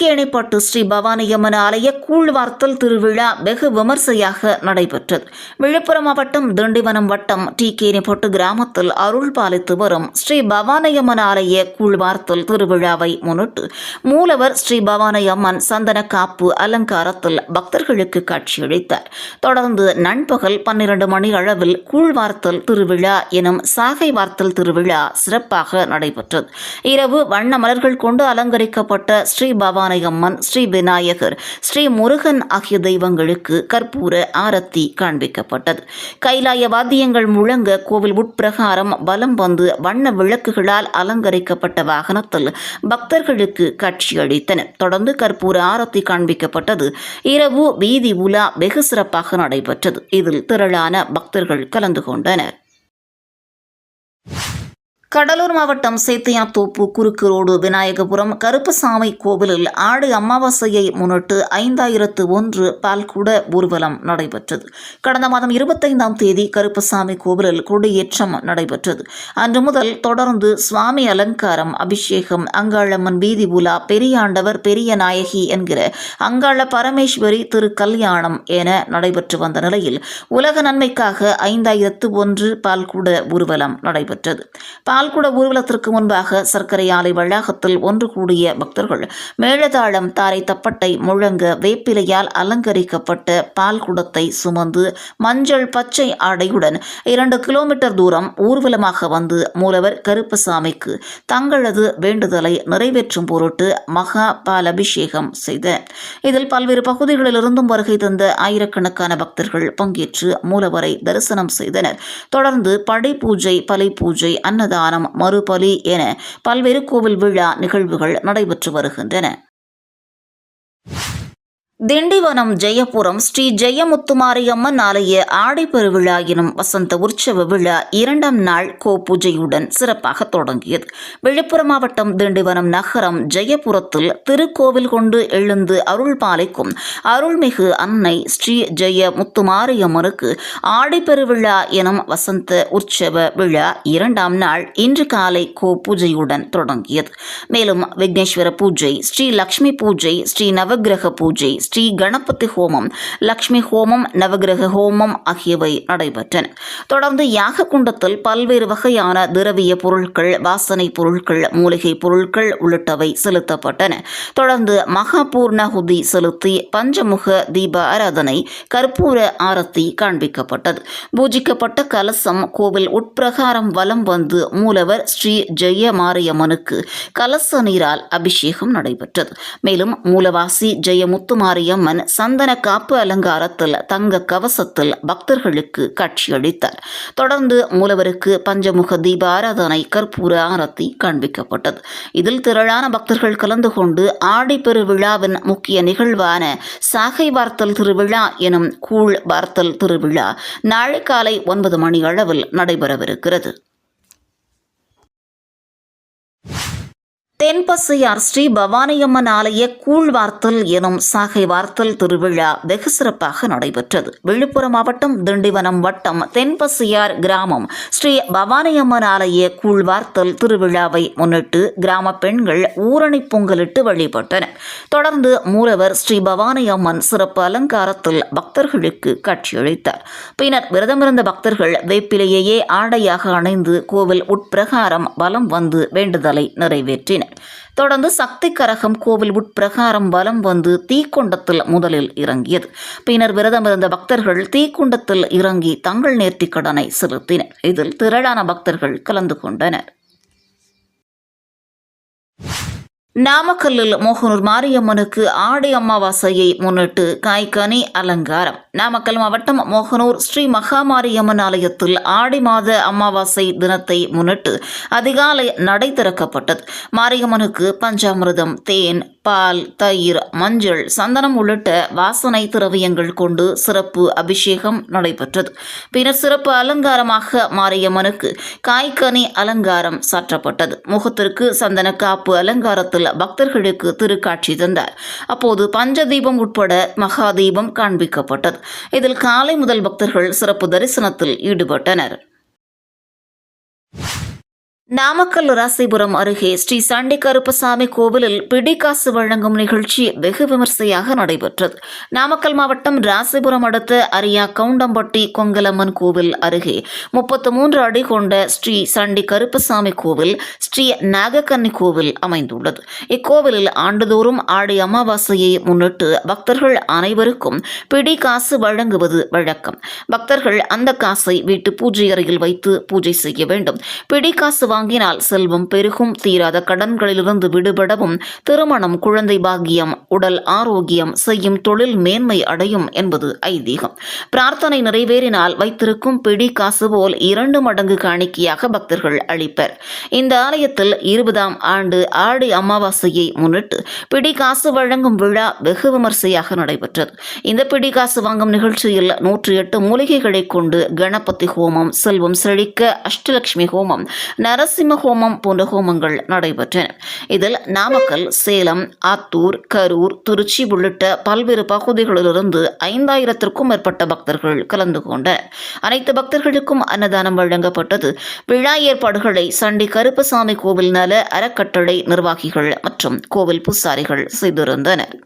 கேணிப்பட்டு ஸ்ரீ பவானியம்மன் ஆலய கூழ்வார்த்தல் திருவிழா வெகு விமர்சையாக நடைபெற்றது. விழுப்புரம் மாவட்டம் திண்டிவனம் வட்டம் டி கேணிப்பட்டு கிராமத்தில் அருள் பாலித்து வரும் ஸ்ரீ பவானியம்மன் ஆலய கூழ்வார்த்தல் திருவிழாவை முன்னிட்டு மூலவர் ஸ்ரீ பவானியம்மன் சந்தன காப்பு அலங்காரத்தில் பக்தர்களுக்கு காட்சியளித்தார். தொடர்ந்து நண்பகல் பன்னிரண்டு மணி அளவில் கூழ்வார்த்தல் திருவிழா எனும் சாகை வார்த்தல் திருவிழா சிறப்பாக நடைபெற்றது. இரவு வண்ண மலர்கள் கொண்டு அலங்கரிக்கப்பட்ட ஸ்ரீ பவானி அம்மன் ஸ்ரீ விநாயகர் ஸ்ரீ முருகன் ஆகிய தெய்வங்களுக்கு கற்பூர ஆரத்தி காண்பிக்கப்பட்டது. கைலாய வாத்தியங்கள் முழங்க கோவில் உட்பிரகாரம் வலம் வந்து வண்ண விளக்குகளால் அலங்கரிக்கப்பட்ட வாகனத்தில் பக்தர்களுக்கு காட்சியளித்தனர் தொடர்ந்து கற்பூர ஆரத்தி காண்பிக்கப்பட்டது. இரவு வீதி உலா வெகு சிறப்பாக நடைபெற்றது. இதில் திரளான பக்தர்கள் கலந்து கொண்டனர். கடலூர் மாவட்டம் சேத்தியாத்தோப்பு குறுக்கு ரோடு விநாயகபுரம் கருப்பசாமி கோவிலில் ஆடி அமாவாசையை முன்னிட்டு ஐந்தாயிரத்து ஒன்று பால்குட ஊர்வலம் நடைபெற்றது. கடந்த மாதம் இருபத்தைந்தாம் தேதி கருப்பசாமி கோவிலில் கொடியேற்றம் நடைபெற்றது. அன்று முதல் தொடர்ந்து சுவாமி அலங்காரம் அபிஷேகம் அங்காளம்மன் வீதி உலா பெரியாண்டவர் பெரிய நாயகி என்கிற அங்காள பரமேஸ்வரி திருக்கல்யாணம் என நடைபெற்று வந்த நிலையில் உலக நன்மைக்காக ஐந்தாயிரத்து ஒன்று பால்குட ஊர்வலம் நடைபெற்றது. பால்குட ஊர்வலத்திற்கு முன்பாக சர்க்கரை ஆலை வளாகத்தில் ஒன்று கூடிய பக்தர்கள் மேளதாளம் தாரை தப்பட்டை முழங்க வேப்பிலையால் அலங்கரிக்கப்பட்ட பால்குடத்தை சுமந்து மஞ்சள் பச்சை ஆடையுடன் இரண்டு கிலோமீட்டர் தூரம் ஊர்வலமாக வந்து மூலவர் கருப்பசாமிக்கு தங்களது வேண்டுதலை நிறைவேற்றும் பொருட்டு மகா பாலபிஷேகம் செய்த செய்தனர் இதில் பல்வேறு பகுதிகளிலிருந்தும் வருகை தந்த ஆயிரக்கணக்கான பக்தர்கள் பங்கேற்று மூலவரை தரிசனம் செய்தனர். தொடர்ந்து படை பூஜை பலை பூஜை அன்னதானம் மறுபலி என பல்வேறு கோவில் விழா நிகழ்வுகள் நடைபெற்று வருகின்றன. திண்டிவனம் ஜெயபுரம் ஸ்ரீ ஜெயமுத்துமாரியம்மன் ஆலய ஆடைப்பெருவிழா எனும் வசந்த உற்சவ விழா இரண்டாம் நாள் கோ பூஜையுடன் சிறப்பாக தொடங்கியது. விழுப்புரம் மாவட்டம் திண்டிவனம் நகரம் ஜெயபுரத்தில் திருக்கோவில் கொண்டு எழுந்து அருள்பாலைக்கும் அருள்மிகு அன்னை ஸ்ரீ ஜெய முத்துமாரியம்மனுக்கு ஆடைப்பெருவிழா எனும் வசந்த உற்சவ விழா இரண்டாம் நாள் இன்று காலை கோ பூஜையுடன் தொடங்கியது. மேலும் விக்னேஸ்வர பூஜை ஸ்ரீ லக்ஷ்மி பூஜை ஸ்ரீ நவக்கிரக பூஜை ஸ்ரீ கணபதி ஹோமம் லக்ஷ்மி ஹோமம் நவகிரக ஹோமம் ஆகியவை நடைபெற்றன. தொடர்ந்து யாக குண்டத்தில் பல்வேறு வகையான திரவிய பொருட்கள் வாசனை பொருட்கள் மூலிகை பொருட்கள் உள்ளிட்டவை செலுத்தப்பட்டன. தொடர்ந்து மகாபூர்ணகுதி செலுத்தி பஞ்சமுக தீப ஆராதனை கற்பூர ஆரத்தி காண்பிக்கப்பட்டது. பூஜிக்கப்பட்ட கலசம் கோவில் உட்பிரகாரம் வலம் வந்து மூலவர் ஸ்ரீ ஜெய மாரியம்மனுக்கு கலச நீரால் அபிஷேகம் நடைபெற்றது. மேலும் மூலவாசி ஜெயமுத்துமாரி மாரியம்மன் சந்தன காப்பு அலங்காரத்தில் தங்க கவசத்தில் பக்தர்களுக்கு காட்சியளித்தார். தொடர்ந்து மூலவருக்கு பஞ்சமுக தீப ஆராதனை கற்பூர ஆரத்தி காண்பிக்கப்பட்டது. இதில் திரளான பக்தர்கள் கலந்து கொண்டு ஆடிப்பெருவிழாவின் முக்கிய நிகழ்வான சாகை வார்த்தல் திருவிழா எனும் கூழ் வார்த்தல் திருவிழா நாளை காலை ஒன்பது மணி அளவில் நடைபெறவிருக்கிறது. தென்பசையார் ஸ்ரீ பவானியம்மன் ஆலய கூழ்வார்த்தல் எனும் சாகை வார்த்தல் திருவிழா வெகு சிறப்பாக நடைபெற்றது. விழுப்புரம் மாவட்டம் திண்டிவனம் வட்டம் தென்பசையார் கிராமம் ஸ்ரீ பவானியம்மன் ஆலய கூழ்வார்த்தல் திருவிழாவை முன்னிட்டு கிராம பெண்கள் ஊரணி பொங்கலிட்டு வழிபட்டனர். தொடர்ந்து மூலவர் ஸ்ரீ பவானியம்மன் சிறப்பு அலங்காரத்தில் பக்தர்களுக்கு காட்சியளித்தார் பின்னர் விரதமிருந்த பக்தர்கள் வேப்பிலேயே ஆடையாக அணைந்து கோவில் உட்பிரகாரம் வலம் வந்து வேண்டுதலை நிறைவேற்றினர். தொடர்ந்து சக்தி கரகம் கோவில் உட்பிரகாரம் வலம் வந்து தீக்குண்டத்தில் முதலில் இறங்கியது. பின்னர் விரதம் இருந்த பக்தர்கள் தீக்குண்டத்தில் இறங்கி தங்கள் நேர்த்தி கடனை செலுத்தினர். இதில் திரளான பக்தர்கள் கலந்து கொண்டனர். நாமக்கல்லில் மோகனூர் மாரியம்மனுக்கு ஆடி அமாவாசையை முன்னிட்டு காய்கனி அலங்காரம். நாமக்கல் மாவட்டம் மோகனூர் ஸ்ரீ மகாமாரியம்மன் ஆலயத்தில் ஆடி மாத அமாவாசை தினத்தை முன்னிட்டு அதிகாலை நடை திறக்கப்பட்டது. மாரியம்மனுக்கு பஞ்சாமிரதம் தேன் பால் தயிர் மஞ்சள் சந்தனம் உள்ளிட்ட வாசனை திரவியங்கள் கொண்டு சிறப்பு அபிஷேகம் நடைபெற்றது. பின்னர் சிறப்பு அலங்காரமாக மாரியம்மனுக்கு காய்கனி அலங்காரம் சாற்றப்பட்டது. முகத்திற்கு சந்தன காப்பு அலங்காரத்தில் பக்தர்களுக்கு திருக்காட்சி தந்தார். அப்போது பஞ்சதீபம் உட்பட மகாதீபம் காண்பிக்கப்பட்டது. இதில் காலை முதல் பக்தர்கள் சிறப்பு தரிசனத்தில் ஈடுபட்டனர். நாமக்கல் ராசிபுரம் அருகே ஸ்ரீ சண்டி கருப்பசாமி கோவிலில் பிடிக்காசு வழங்கும் நிகழ்ச்சி வெகு விமர்சையாக நடைபெற்றது. நாமக்கல் மாவட்டம் ராசிபுரம் அடுத்த அரியா கவுண்டம்பட்டி கொங்கலம்மன் கோவில் அருகே முப்பத்து மூன்று அடி கொண்ட ஸ்ரீ சண்டி கருப்பசாமி கோவில் ஸ்ரீ நாகக்கன்னி கோவில் அமைந்துள்ளது. இக்கோவிலில் ஆண்டுதோறும் ஆடி அமாவாசையை முன்னிட்டு பக்தர்கள் அனைவருக்கும் பிடி காசு வழங்குவது வழக்கம். பக்தர்கள் அந்த காசை வீட்டு பூஜை அறையில் வைத்து பூஜை செய்ய வேண்டும். பிடி காசு வாங்கினால் செல்வம் பெருகும். தீராத கடன்களிலிருந்து விடுபடவும் திருமணம் குழந்தை பாக்கியம் உடல் ஆரோக்கியம் செய்யும் தொழில் மேன்மை அடையும் என்பது ஐதீகம். பிரார்த்தனை நிறைவேறினால் வைத்திருக்கும் பிடி காசு போல் இரண்டு மடங்கு காணிக்கையாக பக்தர்கள் அளிப்பர். இந்த ஆலயத்தில் இருபதாம் ஆண்டு ஆடி அமாவாசையை முன்னிட்டு பிடி காசு வழங்கும் விழா வெகு விமர்சையாக நடைபெற்றது. இந்த பிடி காசு வாங்கும் நிகழ்ச்சியில் நூற்றி எட்டு மூலிகைகளை கொண்டு கணபதி ஹோமம் செல்வம் செழிக்க அஷ்டலட்சுமி ஹோமம் நர நரசிம்ம ஹோமம் போன்ற ஹோமங்கள் நடைபெற்றன. இதில் நாமக்கல் சேலம் ஆத்தூர் கரூர் திருச்சி உள்ளிட்ட பல்வேறு பகுதிகளிலிருந்து ஐந்தாயிரத்திற்கும் மேற்பட்ட பக்தர்கள் கலந்து கொண்டனர். அனைத்து பக்தர்களுக்கும் அன்னதானம் வழங்கப்பட்டது. விழா ஏற்பாடுகளை சண்டி கருப்பசாமி கோவில் நல அறக்கட்டளை நிர்வாகிகள் மற்றும் கோவில் பூசாரிகள் செய்திருந்தனர்.